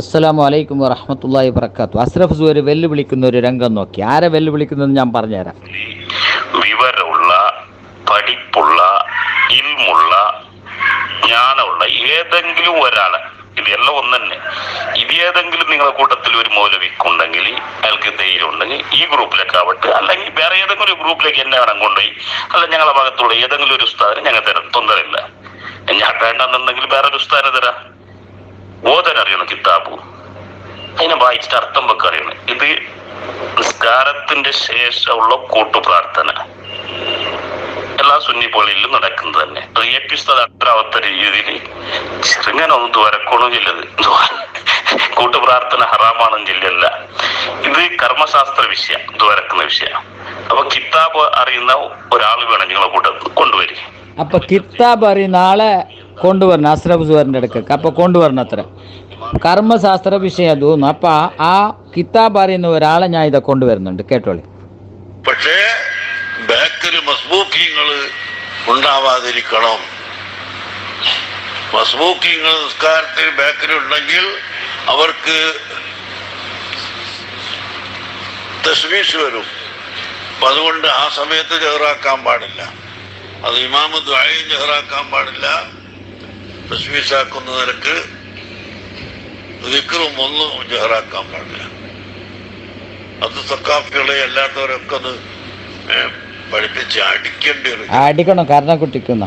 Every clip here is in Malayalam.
അസ്സലാമു വലൈക്കും വറഹമത്തല്ലാഹി വർക്കാത്തു അസ്രഫ് സൂര് വെല്ലുവിളിക്കുന്ന ഒരു രംഗം നോക്കി. ആരെ വെല്ലുവിളിക്കുന്നതെന്ന് ഞാൻ പറഞ്ഞുതരാം. വിവരമുള്ള പഠിപ്പുള്ള ഇൽമുള്ള ജ്ഞാനമുള്ള ഏതെങ്കിലും ഒരാളെ ഇതെല്ലാം ഒന്നെ ഇത് ഏതെങ്കിലും നിങ്ങളെ കൂട്ടത്തിൽ ഒരു മൗലവിക്കുണ്ടെങ്കിൽ അയാൾക്ക് ധൈര്യം ഉണ്ടെങ്കിൽ ഈ ഗ്രൂപ്പിലേക്ക് ആവട്ടെ. അല്ലെങ്കിൽ വേറെ ഏതെങ്കിലും ഒരു ഗ്രൂപ്പിലേക്ക് എന്നെ വേണം കൊണ്ടുപോയി. അല്ല ഞങ്ങളുടെ ഭാഗത്തുള്ള ഏതെങ്കിലും ഒരു ഉസ്താദിന് ഞങ്ങൾ തരാം. തൊന്തരമില്ല ഞാൻ വേണ്ടെന്നുണ്ടെങ്കിൽ വേറെ ഒരു ഉസ്താദിനെ തരാം. ഓതാൻ അറിയണം കിതാബു. അതിനെ വായിച്ചിട്ട് അർത്ഥം വെക്കുക അറിയണം. ഇത് നിസ്കാരത്തിന്റെ ശേഷമുള്ള കൂട്ടു പ്രാർത്ഥന എല്ലാ സുന്നി പള്ളിയിലും നടക്കുന്നത് തന്നെ. അത്രാവത്ത രീതിയിൽ ചെറുങ്ങനെ ഒന്നും ദ്വരക്കോണം ജില്ലത് കൂട്ടുപ്രാർത്ഥന ഹറാമാണെന്ന് ജില്ലല്ല ഇത് കർമ്മശാസ്ത്ര വിഷയം ദ്വരക്കുന്ന വിഷയം. അപ്പൊ കിതാബ് അറിയുന്ന ഒരാൾ വേണം നിങ്ങളെ കൂട്ടത്തിൽ കൊണ്ടുവരിക. അപ്പൊ കിതാബ് അറിയുന്ന ആളെ കൊണ്ടുവരണം അസ്രഫ് സുവറിന്റെ അപ്പോൾ അപ്പൊ കൊണ്ടുവരണം അത്ര. കർമ്മശാസ്ത്ര വിഷയം തോന്നുന്നു അപ്പൊ ആ- കിത്താബ് അറിയുന്ന ഒരാളെ ഞാൻ ഇതൊക്കെ കൊണ്ടുവരുന്നുണ്ട്. കേട്ടോളി. പക്ഷേ ബാക്കിൽ മസ്ബൂക്കിങ്ങൾ ഉണ്ടാവാതിരിക്കണം. മസ്ബൂക്കിങ്ങൾ നിസ്കാരത്തിൽ ബാക്കിൽ ഉണ്ടെങ്കിൽ അവർക്ക് തസ്മീസ് വരും. അപ്പൊ അതുകൊണ്ട് ആ സമയത്ത് ജഹറാക്കാൻ പാടില്ല. അത് ഇമാമ ദ്വായും ജഹറാക്കാൻ പാടില്ല. തസ്മീസാക്കുന്ന നിരക്ക് ദിക്കറും ഒന്നും ജഹറാക്കാൻ പാടില്ല അത് സക്കാഫികളെ അല്ലാത്തവരൊക്കെ അത് പഠിപ്പിച്ച് അടിക്കേണ്ടി വരും. അടിക്കണം കർണക്കുട്ടിക്കുന്ന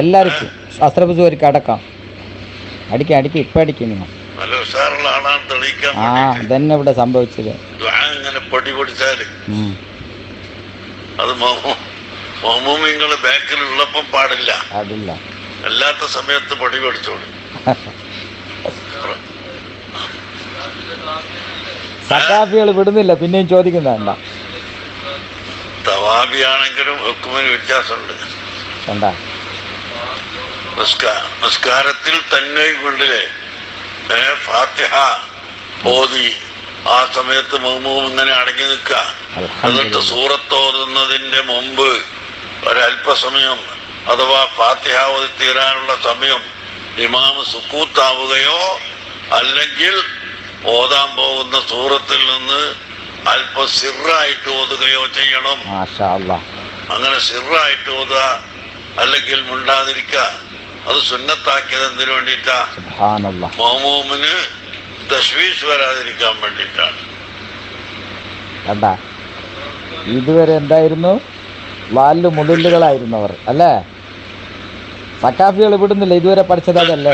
എല്ലാവർക്കും അസ്രഫ് സുവർക്ക് അടക്കാം. അടിക്കാം അടിക്കും ഇപ്പം അടിക്കും നിങ്ങൾ. നല്ല ഉഷാറുള്ള ആളാണ് തെളിയിക്കാൻ ആ ഇതന്നെ ഇവിടെ സംഭവിച്ചത്. ഇങ്ങനെ പൊടി പൊടിച്ചാൽ. അത് മോമൂമിങ്ങൾ ബാക്കിൽ ഉള്ളപ്പം പാടില്ല. അതില്ല അല്ലാത്ത സമയത്ത് പണി പഠിച്ചോളൂ സക്കാഫികൾ വിടുന്നില്ല പിന്നെയും ചോദിക്കുന്നണ്ട തവാബിയാണെങ്കിലും ഹുക്കുമിന് വ്യത്യാസമുണ്ട്. നിസ്കാ- നിസ്കാരത്തിൽ തന്നെ കൊണ്ടില്ലേ? ഫാത്തിഹ ഓതി. ആ സമയത്ത് മഹ്മൂം ഇങ്ങനെ അടങ്ങി നിൽക്കുക. എന്നിട്ട് സൂറത്തോതുന്നതിന്റെ മുമ്പ് ഒരല്പസമയം അഥവാ ഫാത്തിഹ ഓതി തീരാനുള്ള സമയം ഇമാമ് സുക്കൂത്താവുകയോ അല്ലെങ്കിൽ ഓതാൻ പോകുന്ന സൂറത്തിൽ നിന്ന് അല്പം സിറായിട്ട് ഓതുകയോ ചെയ്യണം. അങ്ങനെ സിറായിട്ട് ഓതുക അല്ലെങ്കിൽ മുണ്ടാതിരിക്ക അത് സുന്നത്താക്കിയത് എന്തിനു വേണ്ടിയിട്ടാ? മോമോമിന് തശ്വീസ് വരാതിരിക്കാൻ വേണ്ടിയിട്ടാണ്. ഇതുവരെ എന്തായിരുന്നു? വാലിൽ മുതലുകളായിരുന്നവർ അല്ലേ? സക്കാഫികൾ വിടുന്നില്ല ഇതുവരെ പഠിച്ചത് അതല്ലേ?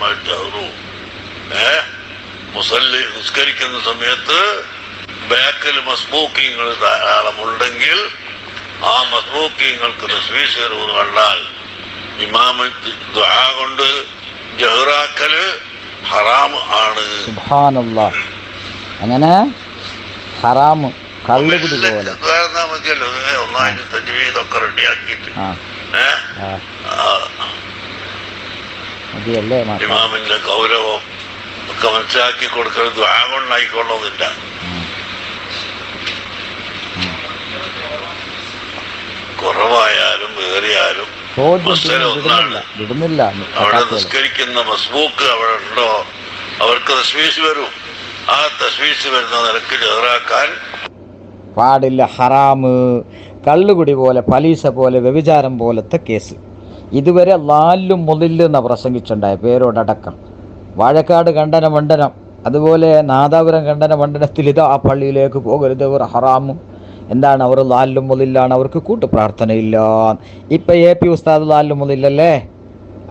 പഠിച്ചോളൂ മുസല്ലി നിസ്കരിക്കുന്ന സമയത്ത് ബാക്കിൽ മസ്ബൂക്കിങ്ങൾ ധാരാളം ഉണ്ടെങ്കിൽ ആ മസ്ബൂക്കിങ്ങൾക്ക് തസ്വീസ് കണ്ടാൽ ഇമാമ കൊണ്ട് ജഹ്റാക്കൽ ഹറാം ആണ്. സുബ്ഹാനല്ലാ. അങ്ങനെ ഹറാം കള്ളുകുടി പോലെ. ഒന്നായിട്ട് തജ്വീദൊക്കെ റെഡിയാക്കിയിട്ട്. മതിയല്ലേ ഇമാമിന്റെ ഗൗരവം ഒക്കെ മനസ്സിലാക്കി കൊടുക്കൽ ദ്വാ കൊണ്ടായിക്കൊള്ളുന്നില്ല. കുറവായാലും ഏറിയാലും വിടുന്നില്ല. അവിടെ നിസ്കരിക്കുന്ന മസ്ബൂക്ക് അവിടെ ഉണ്ടോ? അവർക്ക് തസ്വീസ് വരും. ആ തസ്വീസ് വരുന്ന നിരക്ക് ചെറുതാക്കാൻ പാടില്ല. ഹറാമ്. കള്ളുകുടി പോലെ പലീസ പോലെ വ്യഭിചാരം പോലത്തെ കേസ്. ഇതുവരെ ലാലും മുതലെന്ന പ്രസംഗിച്ചുണ്ടായ പേരോടക്കം വാഴക്കാട് കണ്ടന മണ്ഡനം. അതുപോലെ നാദാപുരം കണ്ടന മണ്ഡലത്തിൽ ഇത് ആ പള്ളിയിലേക്ക് പോകരുത്. ഒരു ഹറാമും എന്താണ് അവർ ലാലും മുതില്ലാണ് അവർക്ക് കൂട്ടു പ്രാർത്ഥനയില്ല. ഇപ്പം എ പി ഉസ്താദ് ലാലും മുതില്ലല്ലേ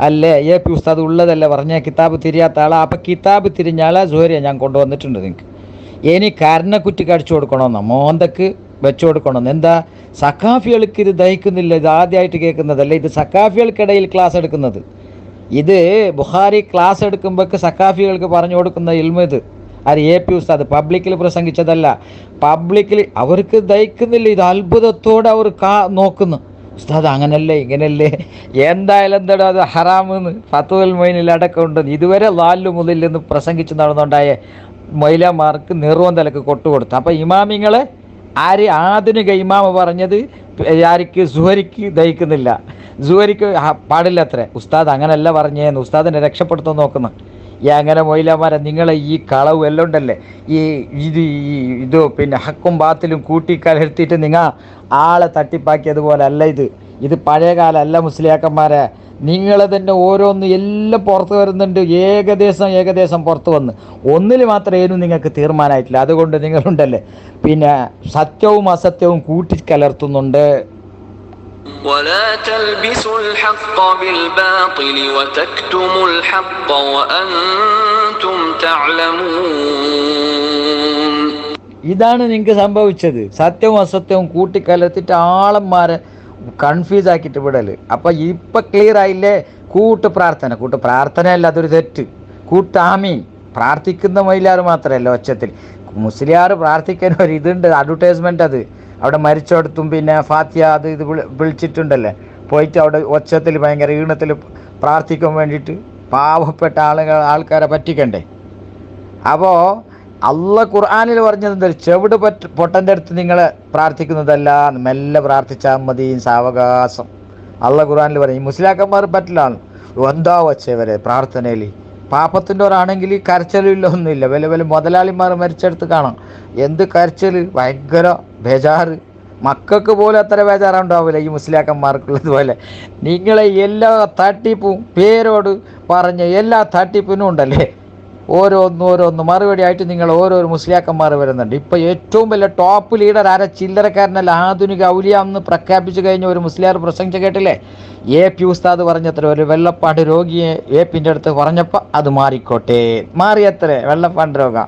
അല്ലേ? എ പി ഉസ്താദ് ഉള്ളതല്ലേ? പറഞ്ഞ കിതാബ് തിരിയാത്ത ആളാ. അപ്പം കിതാബ് തിരിഞ്ഞ ആളെ സൂര്യ ഞാൻ കൊണ്ടുവന്നിട്ടുണ്ട് നിങ്ങൾക്ക് ഇനി കാരണ കുറ്റി കടിച്ചു കൊടുക്കണമെന്നോ? മോന്തക്ക് വെച്ചു കൊടുക്കണമെന്ന്? എന്താ? സഖാഫികൾക്ക് ഇത് ദഹിക്കുന്നില്ല ഇത് ആദ്യമായിട്ട് കേൾക്കുന്നതല്ല? ഇത് സഖാഫികൾക്കിടയിൽ ക്ലാസ് എടുക്കുന്നത്. ഇത് ബുഹാരി ക്ലാസ് എടുക്കുമ്പോൾ സഖാഫികൾക്ക് പറഞ്ഞു കൊടുക്കുന്ന ഇൽമ ഇത്. അത് എ പി ഉസ്താദ് പബ്ലിക്കിൽ പ്രസംഗിച്ചതല്ല. പബ്ലിക്കിൽ അവർക്ക് ദഹിക്കുന്നില്ല. ഇത് അത്ഭുതത്തോടെ അവർ കാ നോക്കുന്നു. ഉസ്താദ് അങ്ങനല്ലേ ഇങ്ങനല്ലേ? എന്തായാലും എന്താടോ അത് ഹറാമെന്ന് ഫത്തുവൽ മൊയിനിൽ അടക്കമുണ്ട്. ഇതുവരെ ലാലു നിന്ന് പ്രസംഗിച്ച് നടന്നുണ്ടായ മൊയിലമാർക്ക് നിർവന്തലക്ക് കൊട്ടുകൊടുത്തു. അപ്പോൾ ഇമാമിങ്ങളെ ആര് ആധുനിക ഇമാമ പറഞ്ഞത് ആർക്ക് സുഹരിക്ക് ദഹിക്കുന്നില്ല. സുഹരിക്ക് പാടില്ല അത്രേ. ഉസ്താദ് അങ്ങനല്ല പറഞ്ഞേന്ന്. ഉസ്താദിനെ രക്ഷപ്പെടുത്താൻ നോക്കുന്ന. ഈ അങ്ങനെ മൊയിലാമാരെ നിങ്ങൾ ഈ കളവ് എല്ലാം ഉണ്ടല്ലേ? ഈ ഇത് ഈ ഇത് പിന്നെ ഹക്കും ബാത്തിലും കൂട്ടിക്കലർത്തിയിട്ട് നിങ്ങൾ ആളെ തട്ടിപ്പാക്കിയതുപോലെ അല്ല ഇത്. ഇത് പഴയകാല അല്ല മുസ്ലിയാക്കന്മാരെ. നിങ്ങൾ തന്നെ ഓരോന്ന് എല്ലാം പുറത്ത് വരുന്നുണ്ട്. ഏകദേശം ഏകദേശം പുറത്ത് വന്ന്. ഒന്നിൽ മാത്രമേ ഏനും നിങ്ങൾക്ക് തീർമാനമായിട്ടില്ല അതുകൊണ്ട് നിങ്ങളുണ്ടല്ലേ? പിന്നെ സത്യവും അസത്യവും കൂട്ടിക്കലർത്തുന്നുണ്ട്. ولا تلبسوا الحق بالباطل وتكتموا الحق وأنتم تعلمون ഇതാണ് നിങ്ങൾക്ക് സംഭവിച്ചത് സത്യവും അസത്യവും കൂട്ടിക്കലർത്തിട്ട് ആളന്മാരെ കൺഫ്യൂസ് ആക്കിയിട്ട് വിടല് അപ്പം ഇപ്പം ക്ലിയർ ആയില്ലേ കൂട്ട് പ്രാർത്ഥന കൂട്ട് പ്രാർത്ഥനയല്ല അതൊരു തെറ്റ് കൂട്ടാമീൻ പ്രാർത്ഥിക്കുന്ന മൈലാർ മാത്രമല്ല ഒച്ചത്തിൽ മുസ്ലിയാർ പ്രാർത്ഥിക്കാൻ ഒരു ഇതുണ്ട് അഡ്വർടൈസ്മെൻ്റ് അത് അവിടെ മരിച്ചോടത്തും പിന്നെ ഫാത്തിയ അത് ഇത് വിളിച്ചിട്ടുണ്ടല്ലേ? പോയിട്ട് അവിടെ ഒച്ചത്തിൽ ഭയങ്കര ഈണത്തിൽ പ്രാർത്ഥിക്കാൻ വേണ്ടിയിട്ട് പാവപ്പെട്ട ആളുകൾ ആൾക്കാരെ പറ്റിക്കണ്ടേ? അപ്പോൾ അള്ള ഖുർആാനിൽ പറഞ്ഞത് ചെവിട് പറ്റ പൊട്ടന്റെ അടുത്ത് നിങ്ങൾ പ്രാർത്ഥിക്കുന്നതല്ല മെല്ലെ പ്രാർത്ഥിച്ചാൽ മതി സാവകാശം. അള്ള ഖുർആാനിൽ പറയും. മുസ്ലിയാക്കന്മാർ പറ്റില്ല എന്താ വച്ചവരെ പ്രാർത്ഥനയിൽ? പാപ്പത്തിന്റെ ഒരാണെങ്കിൽ കരച്ചലില്ല ഒന്നുമില്ല വില വില മുതലാളിമാർ മരിച്ചെടുത്ത് കാണാം. എന്ത് കരച്ചൽ ഭയങ്കര ബേജാറ്. മക്കൾക്ക് പോലും അത്ര ബേജാറുണ്ടാവില്ല ഈ മുസ്ലിയാക്കന്മാർക്കുള്ളതുപോലെ നിങ്ങളെ എല്ലാ തട്ടിപ്പും പേരോട് പറഞ്ഞ എല്ലാ തട്ടിപ്പിനും ഉണ്ടല്ലേ? ഓരോന്ന് ഓരോന്ന്. മറുപടി ആയിട്ട് നിങ്ങൾ ഓരോ മുസ്ലിയാക്കന്മാർ വരുന്നുണ്ട്. ഇപ്പോൾ ഏറ്റവും വലിയ ടോപ്പ് ലീഡർ ആരെ? ചില്ലറക്കാരനല്ല. ആധുനിക ഔലിയാന്ന് പ്രഖ്യാപിച്ചു കഴിഞ്ഞ ഒരു മുസ്ലിയാർ പ്രസംഗിച്ച കേട്ടില്ലേ? എ പി ഉസ്താദ് പറഞ്ഞത്ര ഒരു വെള്ളപ്പാണ്ട് രോഗിയെ എ പിന്റെ അടുത്ത് പറഞ്ഞപ്പോൾ അത് മാറിക്കോട്ടെ. മാറിയത്രേ വെള്ളപ്പാണ്ട് രോഗം.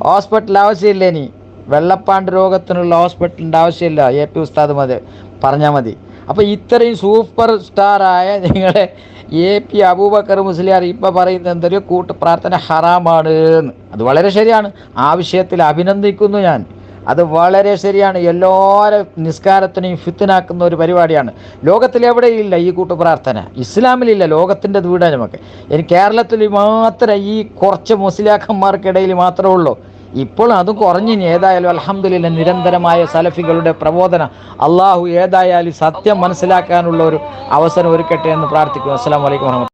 ഹോസ്പിറ്റൽ ആവശ്യമില്ല ഇനി? വെള്ളപ്പാണ്ട് രോഗത്തിനുള്ള ഹോസ്പിറ്റലിന്റെ ആവശ്യമില്ല. എ പി ഉസ്താദ് മതി പറഞ്ഞാൽ മതി. അപ്പോൾ ഇത്രയും സൂപ്പർ സ്റ്റാറായ നിങ്ങളെ എ പി അബൂബക്കർ മുസ്ലിയാർ ഇപ്പം പറയുന്നത് എന്തൊരു കൂട്ട് പ്രാർത്ഥന ഹറാമാണ് എന്ന്. അത് വളരെ ശരിയാണ്. ആ വിഷയത്തിൽ അഭിനന്ദിക്കുന്നു ഞാൻ. അത് വളരെ ശരിയാണ്. എല്ലാവരും നിസ്കാരത്തിനെയും ഫിത്തിനാക്കുന്ന ഒരു പരിപാടിയാണ്. ലോകത്തിലെവിടെയില്ല ഈ കൂട്ടുപ്രാർത്ഥന ഇസ്ലാമിലില്ല. ലോകത്തിന്റെ വീടാണ് നമുക്ക് ഇനി കേരളത്തിൽ മാത്രം ഈ കുറച്ച് മുസ്ലിയാക്കന്മാർക്കിടയിൽ മാത്രമേ ഉള്ളൂ. ഇപ്പോൾ അത് കുറഞ്ഞിനി ഏതായാലും അലഹമ്മദില്ല നിരന്തരമായ സലഫികളുടെ പ്രബോധന അള്ളാഹു ഏതായാലും സത്യം മനസ്സിലാക്കാനുള്ള ഒരു അവസരം ഒരുക്കട്ടെ എന്ന് പ്രാർത്ഥിക്കുന്നു. അസ്സാം വലൈക്കും